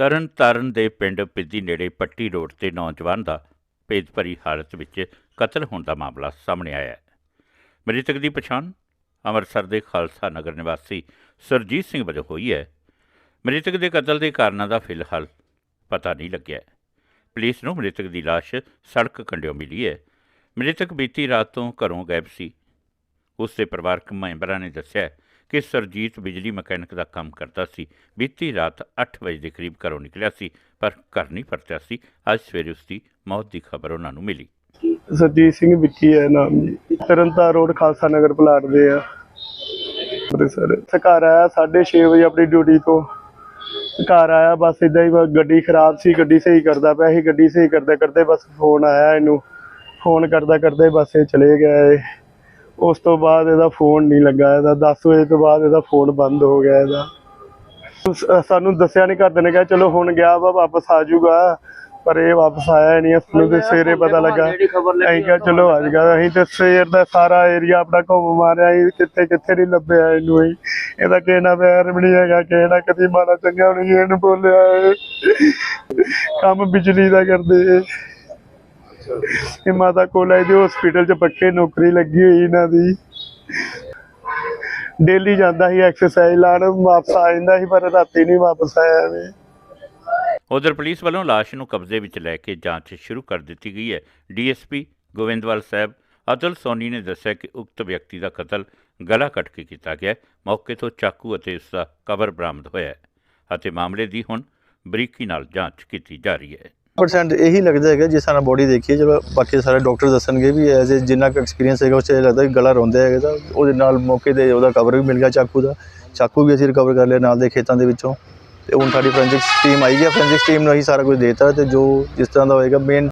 ਤਰਨ ਤਾਰਨ ਦੇ ਪਿੰਡ ਪਿੱਦੀ ਨੇੜੇ ਪੱਟੀ ਰੋਡ ਤੇ ਨੌਜਵਾਨ ਦਾ ਭੇਦਭਰੀ ਹਾਲਤ ਵਿੱਚ ਕਤਲ ਹੋਣ ਦਾ ਮਾਮਲਾ ਸਾਹਮਣੇ ਆਇਆ ਹੈ। ਮ੍ਰਿਤਕ ਦੀ ਪਛਾਣ ਅੰਮ੍ਰਿਤਸਰ ਦੇ ਖਾਲਸਾ ਨਗਰ ਨਿਵਾਸੀ ਸਰਜੀਤ ਸਿੰਘ ਵਜੋਂ ਹੋਈ ਹੈ। ਮ੍ਰਿਤਕ ਦੇ ਕਤਲ ਦੇ ਕਾਰਨਾਂ ਦਾ ਫਿਲਹਾਲ ਪਤਾ ਨਹੀਂ ਲੱਗਿਆ ਪੁਲਿਸ ਨੂੰ ਮ੍ਰਿਤਕ ਦੀ ਲਾਸ਼ ਸੜਕ ਕੰਢਿਓਂ ਮਿਲੀ ਹੈ। ਮ੍ਰਿਤਕ ਬੀਤੀ ਰਾਤ ਤੋਂ ਘਰੋਂ ਗਾਇਬ ਸੀ। ਉਸ ਦੇ ਪਰਿਵਾਰਕ ਮੈਂਬਰਾਂ ਨੇ ਦੱਸਿਆ ਕਿ ਸਰਜੀਤ ਬਿਜਲੀ ਮਕੈਨਿਕ ਦਾ ਕੰਮ ਕਰਦਾ ਸੀ। ਬੀਤੀ ਰਾਤ 8 ਵਜੇ ਦੇ ਕਰੀਬ ਘਰੋਂ ਨਿਕਲਿਆ ਸੀ, ਪਰ ਘਰ ਨਹੀਂ ਪਰਤਿਆ ਸੀ। ਅੱਜ ਸਵੇਰੇ ਉਸ ਦੀ ਮੌਤ ਦੀ ਖਬਰ ਉਹਨਾਂ ਨੂੰ ਮਿਲੀ। ਸਰਜੀਤ ਸਿੰਘ ਵਿੱਕੀ ਹੈ ਨਾਮ ਜੀ। ਤਰਨਤਾਰ ਰੋਡ, ਖਾਲਸਾ ਨਗਰ ਪਲਾਟ ਦੇ ਆ। ਅੰਮ੍ਰਿਤਸਰ। ਇੱਥੇ ਘਰ ਆਇਆ 6:30 ਵਜੇ ਆਪਣੀ ਡਿਊਟੀ ਤੋਂ। ਘਰ ਆਇਆ, ਬਸ ਇਦਾਂ ਹੀ ਬਸ ਗੱਡੀ ਖਰਾਬ ਸੀ, ਗੱਡੀ ਸਹੀ ਕਰਦਾ ਪਿਆ ਸੀ। ਗੱਡੀ ਸਹੀ ਕਰਦੇ ਕਰਦੇ ਬਸ ਫੋਨ ਆਇਆ ਇਹਨੂੰ। ਫੋਨ ਕਰਦਾ ਕਰਦੇ ਬਸ ਇਹ ਚਲੇ ਗਿਆ ਇਹ। ਉਸ ਤੋਂ ਬਾਅਦ ਇਹਦਾ ਫੋਨ ਨਹੀਂ ਲੱਗਾ ਇਹਦਾ 10 ਵਜੇ ਤੋਂ ਬਾਅਦ ਇਹਦਾ ਫੋਨ ਬੰਦ ਹੋ ਗਿਆ ਇਹਦਾ। ਸ- ਸਾਨੂੰ ਦੱਸਿਆ ਨਹੀਂ ਘਰਦੇ ਨੇ ਕਿਹਾ ਚਲੋ ਹੁਣ ਗਿਆ ਵਾ ਵਾਪਸ ਆ ਜਾਊਗਾ। ਪਰ ਇਹ ਵਾਪਸ ਆਇਆ ਨਹੀਂ ਸਾਨੂੰ ਤੇ ਸਵੇਰੇ ਪਤਾ ਲੱਗਾ। ਅਸੀਂ ਕਿਹਾ ਚਲੋ ਆ ਜਾਏਗਾ ਅਸੀਂ ਤੇ ਸਵੇਰ ਦਾ ਸਾਰਾ ਏਰੀਆ ਆਪਣਾ ਘੁੰਮ ਮਾਰਿਆ ਅਸੀਂ ਕਿੱਥੇ ਕਿੱਥੇ ਨਹੀਂ ਲੱਭਿਆ ਇਹਨੂੰ ਅਸੀਂ। ਇਹਦਾ ਕਿਸੇ ਨਾਲ ਵੈਰ ਵੀ ਨਹੀਂ ਹੈਗਾ ਕਿਸੇ ਨਾਲ ਕਦੀ ਮਾੜਾ ਚੰਗਾ ਵੀ ਨਹੀਂ ਇਹਨੂੰ ਬੋਲਿਆ ਇਹ। ਕੰਮ ਬਿਜਲੀ ਦਾ ਕਰਦੇ ਇਹ। ਇਹ ਮਾਤਾ ਕੋਲ ਆਈ ਹਸਪੀਟਲ 'ਚ ਪੱਕੇ ਨੌਕਰੀ ਲੱਗੀ ਹੋਈ ਇਹਨਾਂ ਦੀ। ਡੇਲੀ ਜਾਂਦਾ ਸੀ ਐਕਸਰਸਾਈਜ਼ ਲਾਣ ਵਾਪਸ ਆ ਜਾਂਦਾ ਸੀ, ਪਰ ਰਾਤੀ ਨਹੀਂ ਵਾਪਸ ਆਇਆ ਐਵੇਂ। ਉਧਰ ਪੁਲਿਸ ਵੱਲੋਂ ਲਾਸ਼ ਨੂੰ ਕਬਜ਼ੇ ਵਿੱਚ ਲੈ ਕੇ ਜਾਂਚ ਸ਼ੁਰੂ ਕਰ ਦਿੱਤੀ ਗਈ ਹੈ। ਡੀਐਸਪੀ ਗੋਵਿੰਦਵਾਲ ਸਾਹਿਬ, ਅਤਲ ਸੋਨੀ ਨੇ ਦੱਸਿਆ ਕਿ ਉਕਤ ਵਿਅਕਤੀ ਦਾ ਕਤਲ ਗਲਾ ਕੱਟ ਕੇ ਕੀਤਾ ਗਿਆ ਹੈ। ਮੌਕੇ ਤੋਂ ਚਾਕੂ ਅਤੇ ਉਸ ਦਾ ਕਵਰ ਬਰਾਮਦ ਹੋਇਆ ਹੈ ਅਤੇ ਮਾਮਲੇ ਦੀ ਹੁਣ ਬਰੀਕੀ ਨਾਲ ਜਾਂਚ ਕੀਤੀ ਜਾ ਰਹੀ ਹੈ। ਪਰਸੈਂਟ ਇਹੀ ਲੱਗਦਾ ਹੈਗਾ ਜੇ ਤਰ੍ਹਾਂ ਬੋਡੀ ਦੇਖੀਏ, ਚਲੋ ਬਾਕੀ ਸਾਰੇ ਡਾਕਟਰ ਦੱਸਣਗੇ ਵੀ ਐਜ਼ ਜਿੰਨਾ ਕੁ ਐਕਸਪੀਰੀਅੰਸ ਹੈਗਾ, ਉਸ 'ਚ ਇਹ ਲੱਗਦਾ ਕਿ ਗਲਾ ਰੋਂਦਾ ਹੈਗਾ ਤਾਂ ਉਹਦੇ ਨਾਲ ਮੌਕੇ ਤੇ ਉਹਦਾ ਕਵਰ ਵੀ ਮਿਲ ਗਿਆ ਚਾਕੂ ਦਾ। ਚਾਕੂ ਵੀ ਅਸੀਂ ਰਿਕਵਰ ਕਰ ਲਿਆ ਨਾਲ ਦੇ ਖੇਤਾਂ ਦੇ ਵਿੱਚੋਂ। ਤੇ ਹੁਣ ਸਾਡੀ ਫੋਰੈਂਸਿਕ ਟੀਮ ਆਈ ਹੈ ਫੋਰੈਂਸਿਕ ਟੀਮ ਨੂੰ ਅਸੀਂ ਸਾਰਾ ਕੁਝ ਦੇਤਾ ਤੇ ਜੋ ਜਿਸ ਤਰ੍ਹਾਂ ਦਾ ਹੋਏਗਾ ਮੇਨ